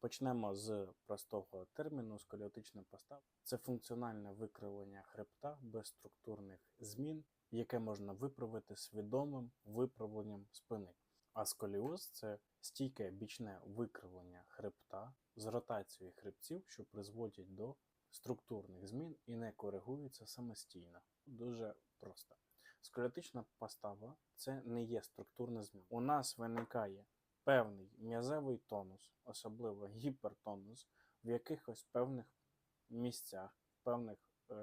Почнемо з простого терміну сколіотична постава. Це функціональне викривлення хребта без структурних змін, яке можна виправити свідомим виправленням спини. А сколіоз це стійке бічне викривлення хребта з ротацією хребців, що призводять до структурних змін і не коригуються самостійно. Дуже просто. Сколіотична постава це не є структурна зміна. У нас виникає певний м'язевий тонус, особливо гіпертонус, в якихось певних місцях, певних е,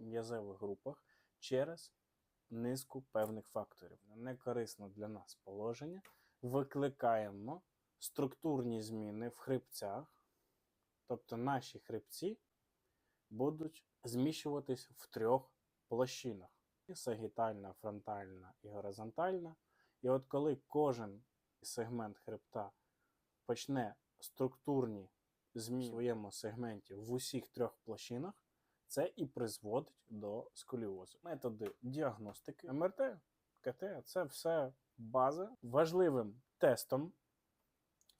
м'язевих групах через низку певних факторів. Некорисно для нас положення викликаємо структурні зміни в хребцях, тобто наші хребці будуть зміщуватись в трьох площинах: сагітальна, фронтальна і горизонтальна. І от коли кожен сегмент хребта почне структурні зміни в своєму сегменті в усіх трьох площинах, це і призводить до сколіозу. Методи діагностики МРТ, КТ це все база. Важливим тестом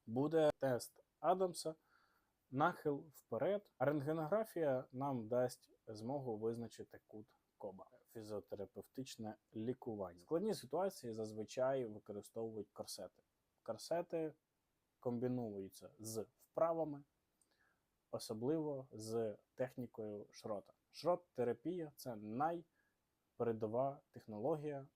буде тест Адамса, нахил вперед. Рентгенографія нам дасть змогу визначити кут коба. Фізіотерапевтичне лікування. В складній ситуації зазвичай використовують корсети. Корсети комбінуються з вправами, особливо з технікою шрота. Шрот-терапія це найпередова технологія